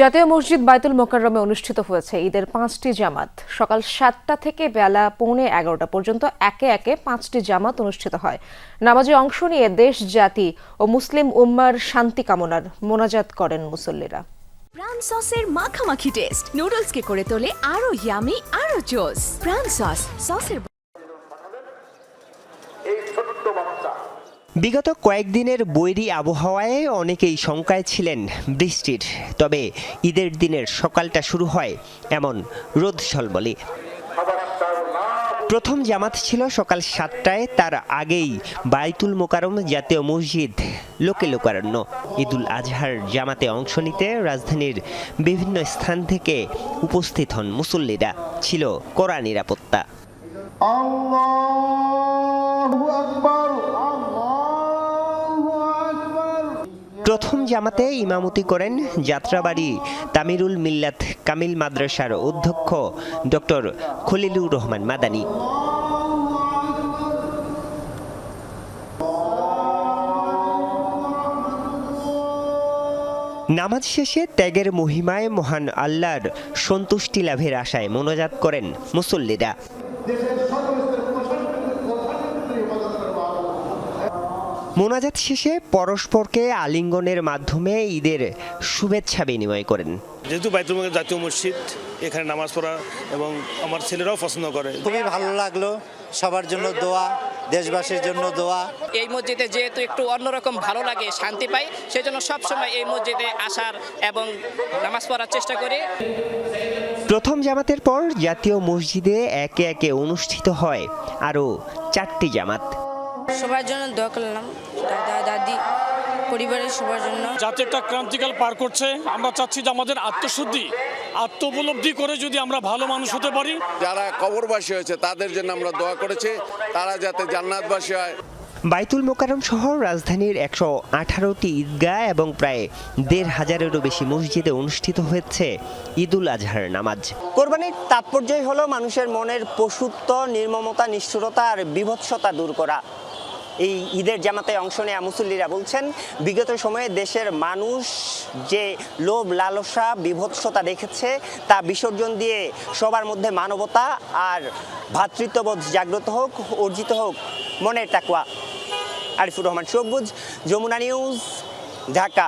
জাতীয় মসজিদ বাইতুল মোকাররমে অনুষ্ঠিত হয়েছে ঈদের পাঁচটি জামাত। সকাল সাতটা থেকে বেলা পৌনে এগারোটা পর্যন্ত একে একে পাঁচটি জামাত অনুষ্ঠিত হয়। নামাজে অংশ নিয়ে দেশ জাতি ও মুসলিম উম্মার শান্তি কামনার মোনাজাত করেন মুসল্লিরা। প্রাণ সসের মাখামাখি টেস্ট। নুডলসকে করে তোলে আরও ইয়ামি আরও জোস প্রাণ সস সসের বিগত কয়েকদিনের বৈরী আবহাওয়ায় অনেকেই শঙ্কায় ছিলেন বৃষ্টির। তবে ঈদের দিনের সকালটা শুরু হয় এমন রোদ সলবলে প্রথম জামাত ছিল সকাল সাতটায়, তার আগেই বাইতুল মোকারম জাতীয় মসজিদ লোকে লোকারণ্য। ঈদুল আজহার জামাতে অংশ নিতে রাজধানীর বিভিন্ন স্থান থেকে উপস্থিত হন মুসল্লিরা। ছিল কড়া নিরাপত্তা। আকবার। প্রথম জামাতে ইমামতি করেন যাত্রাবাড়ি তামিরুল মিল্লাত কামিল মাদ্রাসার অধ্যক্ষ ডক্টর খলিলুর রহমান মাদানী। নামাজ শেষে ত্যাগের মহিমায় মহান আল্লাহর সন্তুষ্টি লাভের আশায় মনোজাত করেন মুসল্লিরা। মোনাজাত শেষে পরস্পরকে আলিঙ্গনের মাধ্যমে ঈদের শুভেচ্ছা বিনিময় করেন। যেহেতু বাইতুল জাতীয় মসজিদ এখানে নামাজ পড়া এবং আমার ছেলেরাও পছন্দ করে। খুবই ভালো লাগল। সবার জন্য দোয়া দেশবাসীর জন্য দোয়া। এই মসজিদে যেহেতু একটু অন্যরকম ভালো লাগে শান্তি পাই সেজন্য সবসময় এই মসজিদে আসার এবং নামাজ পড়ার চেষ্টা করি। প্রথম জামাতের পর জাতীয় মসজিদে একে একে অনুষ্ঠিত হয় আরও চারটি জামাত। সবার জন্য দোয়া করলাম। দাদা দাদি পরিবারের সবার জন্য। জাতি একটা ক্রান্তিকাল পার করছে। আমরা চাচ্ছি যে আমাদের আত্মশুদ্ধি আত্ম উপলব্ধি করে যদি আমরা ভালো মানুষ হতে পারি। যারা কবরবাসী হয়েছে তাদের জন্য আমরা দোয়া করেছি। তারা যাতে জান্নাতবাসী হয়। বাইতুল মোকারম সহ রাজধানীর একশো আঠারোটি ঈদগাহ এবং প্রায় দেড় হাজারেরও বেশি মসজিদে অনুষ্ঠিত হয়েছে ঈদুল আজহার নামাজ। কোরবানির তাৎপর্যই হলো মানুষের মনের পশুত্ব নির্মমতা নিষ্ঠুরতা আর বিভৎসতা দূর করা। এই ঈদের জামাতে অংশ নেয়া মুসল্লিরা বলছেন, বিগত সময়ে দেশের মানুষ যে লোভ, লালসা, বিভৎসতা দেখেছে, তা বিসর্জন দিয়ে সবার মধ্যে মানবতা আর ভ্রাতৃত্ববোধ জাগ্রত হোক, অর্জিত হোক, মনের টাকুয়া আরিফুর রহমান, সবুজ, যমুনা নিউজ, ঢাকা।